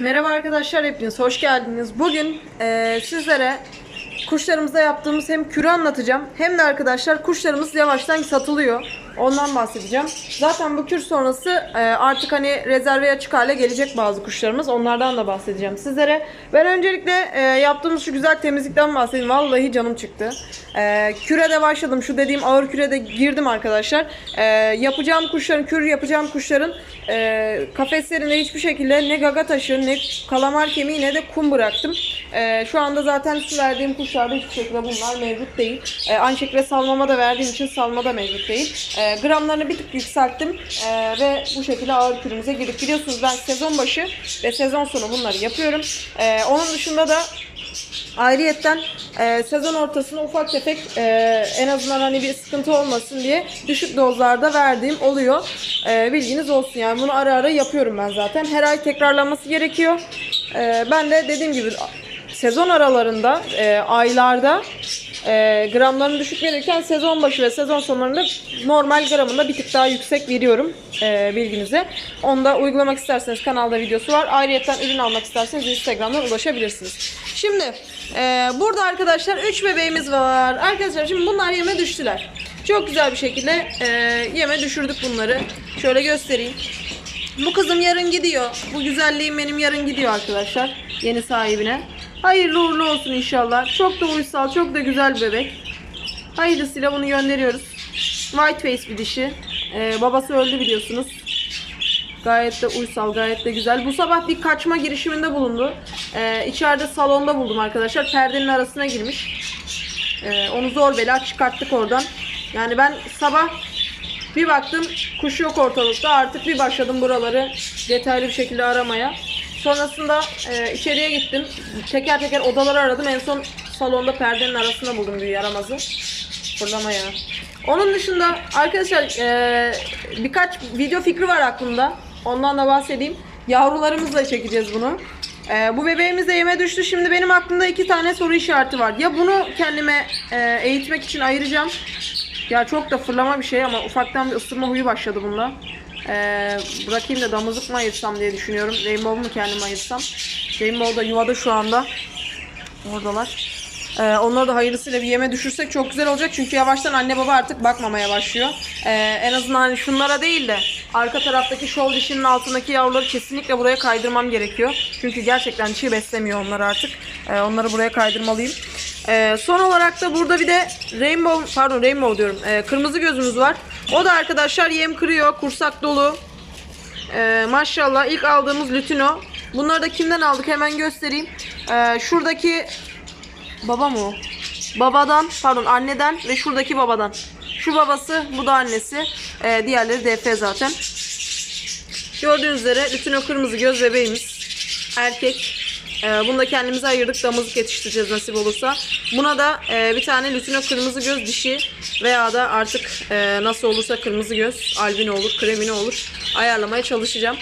Merhaba arkadaşlar hepiniz hoş geldiniz. Bugün eee, sizlere kuşlarımızda yaptığımız hem kürü anlatacağım hem de arkadaşlar kuşlarımız yavaştan satılıyor. Ondan bahsedeceğim. Zaten bu kür sonrası eee, artık hani rezerve açık hale gelecek bazı kuşlarımız. Onlardan da bahsedeceğim sizlere. Ben öncelikle eee, yaptığımız şu güzel temizlikten bahsedeyim. Vallahi canım çıktı. Eee kürede başladım. Şu dediğim ağır kürede girdim arkadaşlar. Yapacağım kuşların, kür yapacağım kuşların kafeslerinde hiçbir şekilde ne gaga taşı, ne kalamar kemiği ne de kum bıraktım. Şu anda zaten su verdiğim kuşlarda hiçbir şekilde bunlar mevcut değil. Aynı şekilde salmama da verdiğim için salma da mevcut değil. Eee, gramlarını bir tık yükselttim eee, ve bu şekilde ağır kürümüze girdik. Biliyorsunuz ben sezon başı ve sezon sonu bunları yapıyorum. Eee, onun dışında da Ayrıyetten e, sezon ortasında ufak tefek e, en azından hani bir sıkıntı olmasın diye düşük dozlarda verdiğim oluyor. E, bilginiz olsun yani bunu ara ara yapıyorum ben zaten. Her ay tekrarlanması gerekiyor. E, ben de dediğim gibi sezon aralarında, e, aylarda e, gramlarını düşük verirken sezon başı ve sezon sonlarında normal gramında bir tık daha yüksek veriyorum e, bilginize. Onu da uygulamak isterseniz kanalda videosu var. Ayrıyeten ürün almak isterseniz Instagram'dan ulaşabilirsiniz. Şimdi e, burada arkadaşlar 3 bebeğimiz var. Arkadaşlar şimdi bunlar yeme düştüler. Çok güzel bir şekilde e, yeme düşürdük bunları. Şöyle göstereyim. Bu kızım yarın gidiyor. Bu güzelliğim benim yarın gidiyor arkadaşlar. Yeni sahibine. Hayırlı uğurlu olsun inşallah. Çok da uysal, çok da güzel bebek. Hayırlısıyla bunu gönderiyoruz. White face bir dişi. Ee, babası öldü biliyorsunuz. Gayet de uysal, gayet de güzel. Bu sabah bir kaçma girişiminde bulundu. Ee, içeride salonda buldum arkadaşlar. Perdenin arasına girmiş. Ee, onu zor bela çıkarttık oradan. Yani ben sabah bir baktım kuş yok ortalıkta. Artık bir başladım buraları detaylı bir şekilde aramaya. Sonrasında e, içeriye gittim. Teker teker odaları aradım. En son salonda perdenin arasında buldum bir yaramazı. Fırlama ya. Onun dışında arkadaşlar e, birkaç video fikri var aklımda. Ondan da bahsedeyim. Yavrularımızla çekeceğiz bunu. E, bu bebeğimiz de yeme düştü. Şimdi benim aklımda iki tane soru işareti var. Ya bunu kendime e, eğitmek için ayıracağım. Ya çok da fırlama bir şey ama ufaktan bir ısırma huyu başladı bunda. Ee, bırakayım da damızlık mı ayırsam diye düşünüyorum. Rainbow mu kendime ayırsam. Rainbow da yuvada şu anda. Oradalar. Ee, onları da hayırlısıyla bir yeme düşürsek çok güzel olacak. Çünkü yavaştan anne baba artık bakmamaya başlıyor. Ee, en azından hani şunlara değil de arka taraftaki şol dişinin altındaki yavruları kesinlikle buraya kaydırmam gerekiyor. Çünkü gerçekten dişi beslemiyor onlar artık. Ee, onları buraya kaydırmalıyım. Ee, son olarak da burada bir de rainbow pardon rainbow diyorum. Ee, kırmızı gözümüz var. O da arkadaşlar yem kırıyor. Kursak dolu. Ee, maşallah ilk aldığımız lütino. Bunları da kimden aldık hemen göstereyim. Ee, şuradaki baba mı o? Babadan pardon anneden ve şuradaki babadan. Şu babası bu da annesi. Ee, diğerleri DF zaten. Gördüğünüz üzere lütino kırmızı göz bebeğimiz. Erkek. Ee, bunu da kendimize ayırdık. Damızlık yetiştireceğiz nasip olursa. Buna da e, bir tane lütino kırmızı göz dişi veya da artık e, nasıl olursa kırmızı göz, albino olur, kremini olur ayarlamaya çalışacağım.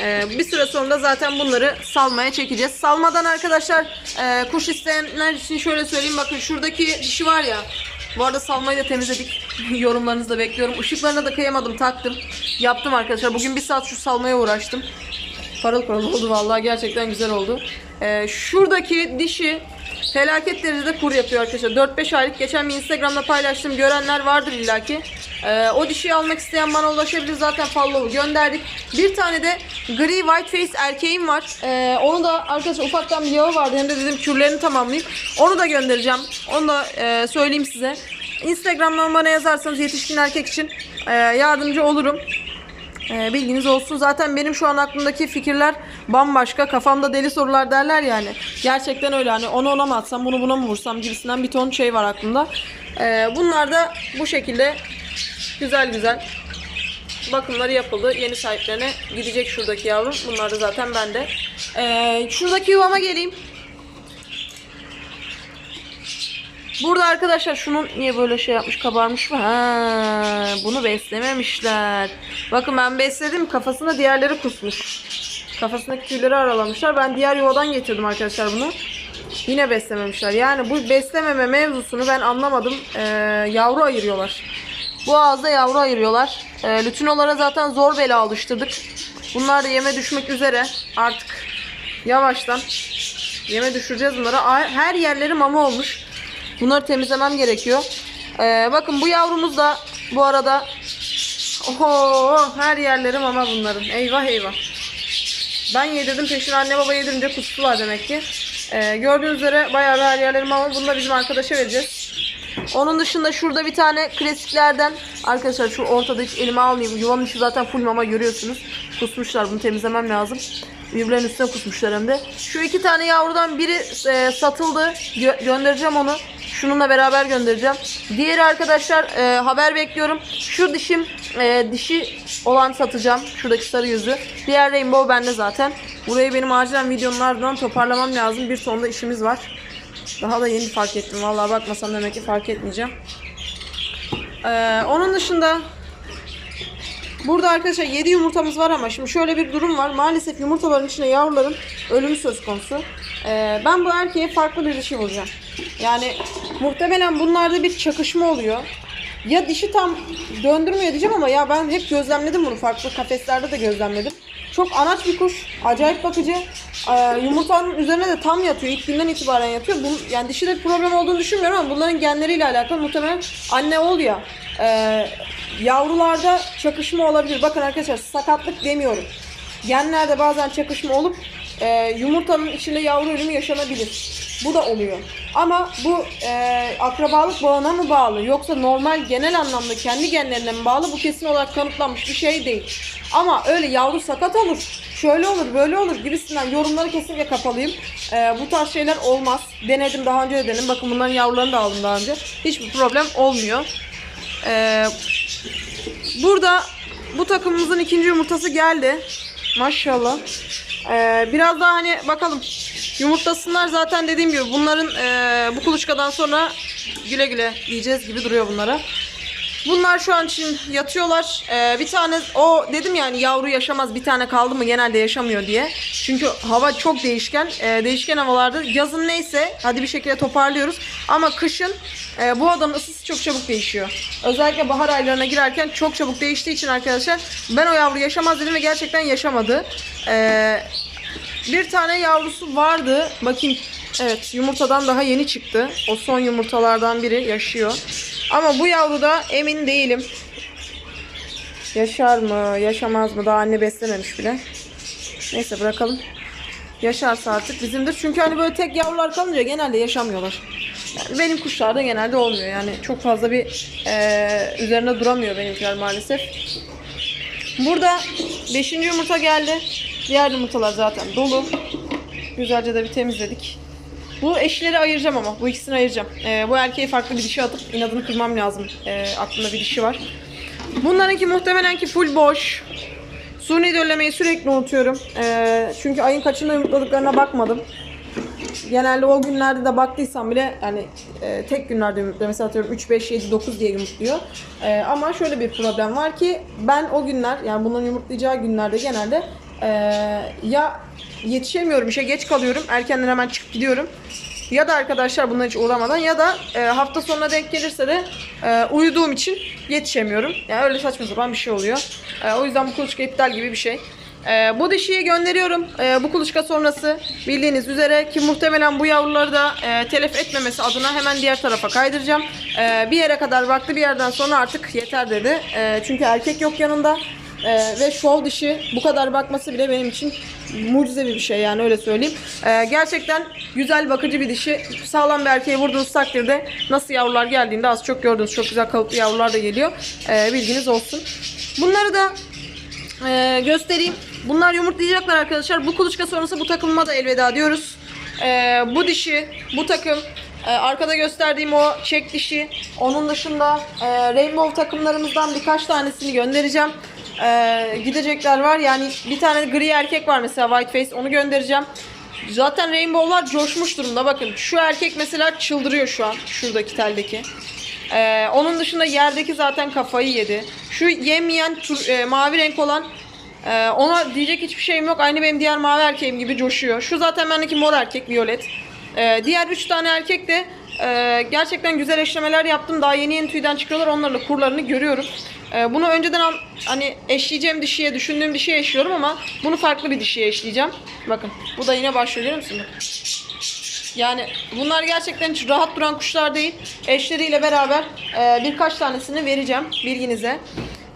Ee, bir süre sonra zaten bunları salmaya çekeceğiz. Salmadan arkadaşlar e, kuş isteyenler için şöyle söyleyeyim. Bakın şuradaki dişi var ya. Bu arada salmayı da temizledik. Yorumlarınızı da bekliyorum. Işıklarına da kıyamadım taktım. Yaptım arkadaşlar. Bugün bir saat şu salmaya uğraştım. Parıl parıl oldu vallahi gerçekten güzel oldu. Ee, şuradaki dişi felaket derecede kur yapıyor arkadaşlar. 4-5 aylık geçen bir Instagram'da paylaştım. Görenler vardır illaki. Ee, o dişiyi almak isteyen bana ulaşabilir. Zaten follow'u gönderdik. Bir tane de gri white face erkeğim var. Ee, onu da arkadaşlar ufaktan bir yağı vardı. Hem de dedim kürlerini tamamlayayım. Onu da göndereceğim. Onu da e, söyleyeyim size. Instagram'dan bana yazarsanız yetişkin erkek için e, yardımcı olurum. Ee, bilginiz olsun. Zaten benim şu an aklımdaki fikirler bambaşka. Kafamda deli sorular derler yani. Gerçekten öyle hani onu ona mı atsam bunu buna mı vursam gibisinden bir ton şey var aklımda. Ee, bunlar da bu şekilde güzel güzel bakımları yapıldı. Yeni sahiplerine gidecek şuradaki yavrum. Bunlar da zaten bende. Ee, şuradaki yuvama geleyim. Burada arkadaşlar şunun niye böyle şey yapmış kabarmış mı? Ha, bunu beslememişler. Bakın ben besledim kafasında diğerleri kusmuş. Kafasındaki tüyleri aralamışlar. Ben diğer yuvadan getirdim arkadaşlar bunu. Yine beslememişler. Yani bu beslememe mevzusunu ben anlamadım. Ee, yavru ayırıyorlar. Bu ağızda yavru ayırıyorlar. Ee, lütinolara zaten zor bela alıştırdık. Bunlar da yeme düşmek üzere. Artık Yavaştan yeme düşüreceğiz bunları. A- Her yerleri mama olmuş. Bunları temizlemem gerekiyor. Ee, bakın bu yavrumuz da bu arada Oho, her yerleri mama bunların. Eyvah eyvah. Ben yedirdim peşine anne baba yedirince kustular demek ki. Ee, gördüğünüz üzere bayağı her yerleri mama. Bunu da bizim arkadaşa vereceğiz. Onun dışında şurada bir tane klasiklerden arkadaşlar şu ortada hiç elime almayayım. Yuvanın içi zaten full mama görüyorsunuz. Kusmuşlar bunu temizlemem lazım. Birbirlerinin üstüne kusmuşlar hem de. Şu iki tane yavrudan biri e, satıldı. Gö- göndereceğim onu. Şununla beraber göndereceğim. Diğeri arkadaşlar e, haber bekliyorum. Şu dişim e, dişi olan satacağım. Şuradaki sarı yüzü. Diğer rainbow bende zaten. Burayı benim acilen videonun ardından toparlamam lazım. Bir tonda işimiz var. Daha da yeni fark ettim. Vallahi bakmasam demek ki fark etmeyeceğim. Ee, onun dışında burada arkadaşlar 7 yumurtamız var ama şimdi şöyle bir durum var. Maalesef yumurtaların içinde yavruların ölümü söz konusu. Ee, ben bu erkeğe farklı bir dişi bulacağım. Yani muhtemelen bunlarda bir çakışma oluyor. Ya dişi tam döndürmüyor diyeceğim ama ya ben hep gözlemledim bunu. Farklı kafeslerde de gözlemledim. Çok anaç bir kuş. Acayip bakıcı. Ee, yumurtanın üzerine de tam yatıyor. İlk günden itibaren yatıyor. Bunun, yani dişide bir problem olduğunu düşünmüyorum ama bunların genleriyle alakalı muhtemelen anne ol ya. Ee, yavrularda çakışma olabilir. Bakın arkadaşlar sakatlık demiyorum. Genlerde bazen çakışma olup e, yumurtanın içinde yavru ölümü yaşanabilir. Bu da oluyor. Ama bu e, akrabalık bağına mı bağlı yoksa normal genel anlamda kendi genlerine mi bağlı bu kesin olarak kanıtlanmış bir şey değil. Ama öyle yavru sakat olur, şöyle olur, böyle olur gibisinden yorumları kesinlikle kapalıyım. E, bu tarz şeyler olmaz. Denedim daha önce de denedim. Bakın bunların yavrularını da aldım daha önce. Hiçbir problem olmuyor. E, burada bu takımımızın ikinci yumurtası geldi. Maşallah. Ee, biraz daha hani bakalım yumurtlasınlar zaten dediğim gibi bunların ee, bu kuluçkadan sonra güle güle diyeceğiz gibi duruyor bunlara. Bunlar şu an için yatıyorlar. Ee, bir tane o dedim yani yavru yaşamaz bir tane kaldı mı genelde yaşamıyor diye. Çünkü hava çok değişken. Ee, değişken havalarda yazın neyse hadi bir şekilde toparlıyoruz. Ama kışın e, bu adanın ısısı çok çabuk değişiyor. Özellikle bahar aylarına girerken çok çabuk değiştiği için arkadaşlar ben o yavru yaşamaz dedim ve gerçekten yaşamadı. Ee, bir tane yavrusu vardı. Bakayım. Evet yumurtadan daha yeni çıktı. O son yumurtalardan biri yaşıyor. Ama bu yavruda emin değilim. Yaşar mı, yaşamaz mı? Daha anne beslememiş bile. Neyse bırakalım. Yaşarsa artık bizimdir. Çünkü hani böyle tek yavrular kalınca genelde yaşamıyorlar. Yani benim kuşlarda genelde olmuyor. Yani çok fazla bir eee, üzerine duramıyor benimkiler maalesef. Burada 5. yumurta geldi. Diğer yumurtalar zaten dolu. Güzelce de bir temizledik. Bu eşleri ayıracağım ama. Bu ikisini ayıracağım. Ee, bu erkeği farklı bir dişi atıp inadını kırmam lazım. Ee, aklımda bir dişi var. Bunlarınki muhtemelen ki full boş. Suni döllemeyi sürekli unutuyorum. Ee, çünkü ayın kaçında yumurtladıklarına bakmadım. Genelde o günlerde de baktıysam bile yani e, tek günlerde yumurtluyor. Mesela atıyorum 3, 5, 7, 9 diye yumurtluyor. E, ama şöyle bir problem var ki ben o günler yani bunların yumurtlayacağı günlerde genelde e, ya yetişemiyorum işe geç kalıyorum. Erkenden hemen çıkıp gidiyorum. Ya da arkadaşlar bunlar hiç uğramadan ya da e, hafta sonuna denk gelirse de e, uyuduğum için yetişemiyorum. Yani öyle saçma sapan bir şey oluyor. E, o yüzden bu kuluçka iptal gibi bir şey. Ee, bu dişiyi gönderiyorum. Ee, bu kuluçka sonrası bildiğiniz üzere ki muhtemelen bu yavruları da e, telef etmemesi adına hemen diğer tarafa kaydıracağım. Ee, bir yere kadar baktı bir yerden sonra artık yeter dedi. Ee, çünkü erkek yok yanında. Ee, ve şov dişi bu kadar bakması bile benim için mucizevi bir şey yani öyle söyleyeyim. Ee, gerçekten güzel bakıcı bir dişi. Sağlam bir erkeğe vurduğunuz takdirde nasıl yavrular geldiğinde az çok gördünüz. Çok güzel kalıplı yavrular da geliyor. Ee, bilginiz olsun. Bunları da ee, göstereyim. Bunlar yumurtlayacaklar arkadaşlar. Bu kuluçka sonrası bu takımıma da elveda diyoruz. Ee, bu dişi, bu takım, e, arkada gösterdiğim o çek dişi. Onun dışında e, rainbow takımlarımızdan birkaç tanesini göndereceğim. Ee, gidecekler var. Yani bir tane gri erkek var mesela white face onu göndereceğim. Zaten rainbow'lar coşmuş durumda. Bakın şu erkek mesela çıldırıyor şu an. Şuradaki teldeki. Ee, onun dışında yerdeki zaten kafayı yedi. Şu yemeyen tur- e, mavi renk olan e, ona diyecek hiçbir şeyim yok. Aynı benim diğer mavi erkeğim gibi coşuyor. Şu zaten bendeki mor erkek violet. Ee, diğer üç tane erkek de e, gerçekten güzel eşlemeler yaptım. Daha yeni yeni tüyden çıkıyorlar. Onlarla kurlarını görüyorum. Ee, bunu önceden hani eşleyeceğim dişiye, düşündüğüm dişiye eşliyorum ama bunu farklı bir dişiye eşleyeceğim. Bakın bu da yine başlıyor görüyor musun? Bakın. Yani bunlar gerçekten hiç rahat duran kuşlar değil. Eşleriyle beraber e, birkaç tanesini vereceğim bilginize.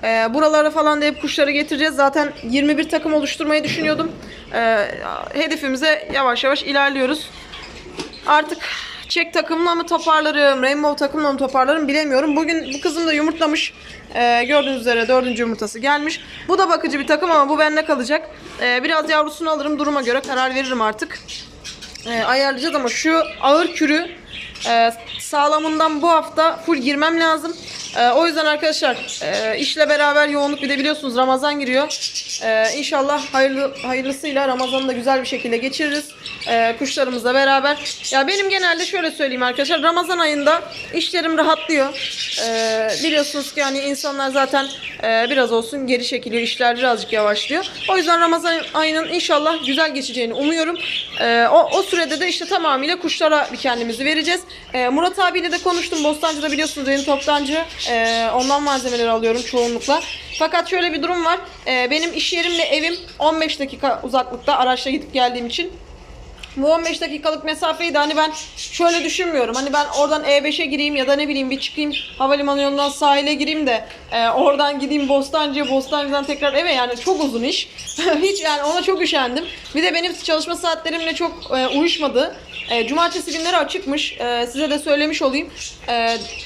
E, buralara falan da hep kuşları getireceğiz. Zaten 21 takım oluşturmayı düşünüyordum. E, hedefimize yavaş yavaş ilerliyoruz. Artık çek takımla mı toparlarım, rainbow takımla mı toparlarım bilemiyorum. Bugün bu kızım da yumurtlamış. Ee, gördüğünüz üzere dördüncü yumurtası gelmiş. Bu da bakıcı bir takım ama bu bende kalacak. Ee, biraz yavrusunu alırım duruma göre karar veririm artık. Ee, ayarlayacağız ama şu ağır kürü e, sağlamından bu hafta full girmem lazım. Ee, o yüzden arkadaşlar e, işle beraber yoğunluk bir de biliyorsunuz Ramazan giriyor. Ee, inşallah hayırlı hayırlısıyla Ramazan'ı da güzel bir şekilde geçiririz. Ee, kuşlarımızla beraber. Ya benim genelde şöyle söyleyeyim arkadaşlar. Ramazan ayında işlerim rahatlıyor. Ee, biliyorsunuz ki hani insanlar zaten e, biraz olsun geri çekiliyor. işler birazcık yavaşlıyor. O yüzden Ramazan ayının inşallah güzel geçeceğini umuyorum. Ee, o, o sürede de işte tamamıyla kuşlara bir kendimizi vereceğiz. Ee, Murat abiyle de konuştum. Bostancı'da biliyorsunuz benim toptancı. Ee, ondan malzemeleri alıyorum çoğunlukla. Fakat şöyle bir durum var. Ee, benim iş yerimle evim 15 dakika uzaklıkta araçla gidip geldiğim için. Bu 15 dakikalık mesafeyi de hani ben şöyle düşünmüyorum. Hani ben oradan E5'e gireyim ya da ne bileyim bir çıkayım havalimanı yolundan sahile gireyim de e, oradan gideyim Bostancı'ya, Bostancı'dan tekrar eve yani çok uzun iş. Hiç yani ona çok üşendim. Bir de benim çalışma saatlerimle çok e, uyuşmadı. E, cumartesi günleri açıkmış. E, size de söylemiş olayım. E,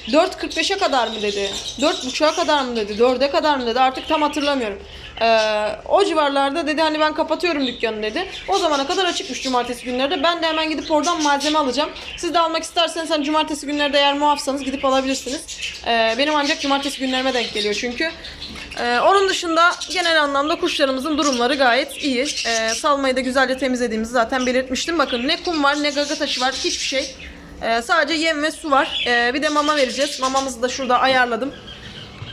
4.45'e kadar mı dedi? 4.30'a kadar mı dedi? 4'e kadar mı dedi? Artık tam hatırlamıyorum. E, o civarlarda dedi hani ben kapatıyorum dükkanı dedi. O zamana kadar açıkmış cumartesi günleri de. Ben de hemen gidip oradan malzeme alacağım. Siz de almak isterseniz hani cumartesi günleri de eğer muafsanız gidip alabilirsiniz. E, benim ancak cumartesi günlerime denk geliyor çünkü. E, onun dışında genel anlamda kuşlarımızın durumları gayet iyi. E, salmayı da güzelce temizlediğimizi zaten belirtmiştim. Bakın ne kum var ne gaga taşı var hiçbir şey. E, sadece yem ve su var. E, bir de mama vereceğiz. Mamamızı da şurada ayarladım.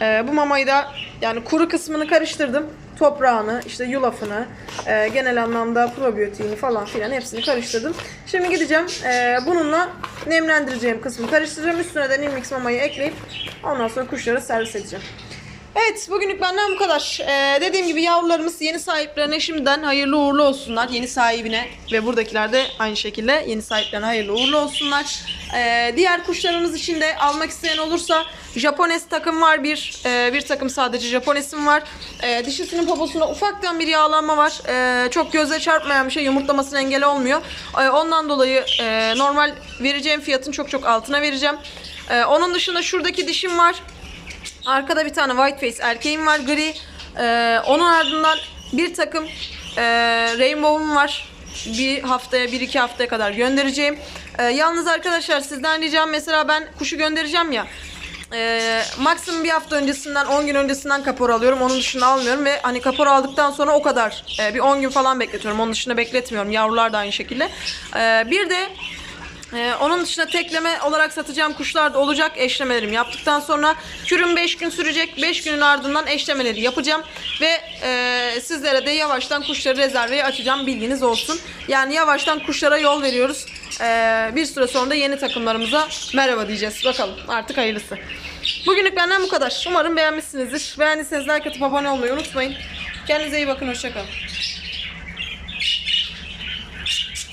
Ee, bu mamayı da yani kuru kısmını karıştırdım. Toprağını, işte yulafını, e, genel anlamda probiyotiğini falan filan hepsini karıştırdım. Şimdi gideceğim e, bununla nemlendireceğim kısmı karıştıracağım. Üstüne de Nimix mamayı ekleyip ondan sonra kuşları servis edeceğim. Evet bugünlük benden bu kadar. Ee, dediğim gibi yavrularımız yeni sahiplerine şimdiden hayırlı uğurlu olsunlar. Yeni sahibine ve buradakiler de aynı şekilde yeni sahiplerine hayırlı uğurlu olsunlar. Ee, diğer kuşlarımız için de almak isteyen olursa Japones takım var bir. Ee, bir takım sadece Japones'im var. Ee, dişisinin poposunda ufaktan bir yağlanma var. Ee, çok göze çarpmayan bir şey yumurtlamasına engel olmuyor. Ee, ondan dolayı e, normal vereceğim fiyatın çok çok altına vereceğim. Ee, onun dışında şuradaki dişim var. Arkada bir tane white face erkeğim var gri. Ee, onun ardından bir takım e, rainbow'um var. Bir haftaya, bir iki haftaya kadar göndereceğim. Ee, yalnız arkadaşlar sizden ricam mesela ben kuşu göndereceğim ya. E, maksimum bir hafta öncesinden 10 gün öncesinden kapor alıyorum. Onun dışında almıyorum ve hani kapor aldıktan sonra o kadar e, bir 10 gün falan bekletiyorum. Onun dışında bekletmiyorum. Yavrular da aynı şekilde. Ee, bir de ee, onun dışında tekleme olarak satacağım kuşlar da olacak. Eşlemelerim yaptıktan sonra kürüm 5 gün sürecek. 5 günün ardından eşlemeleri yapacağım. Ve e, sizlere de yavaştan kuşları rezerveye açacağım. Bilginiz olsun. Yani yavaştan kuşlara yol veriyoruz. Ee, bir süre sonra da yeni takımlarımıza merhaba diyeceğiz. Bakalım artık hayırlısı. Bugünlük benden bu kadar. Umarım beğenmişsinizdir. Beğendiyseniz like atıp abone olmayı unutmayın. Kendinize iyi bakın. Hoşçakalın.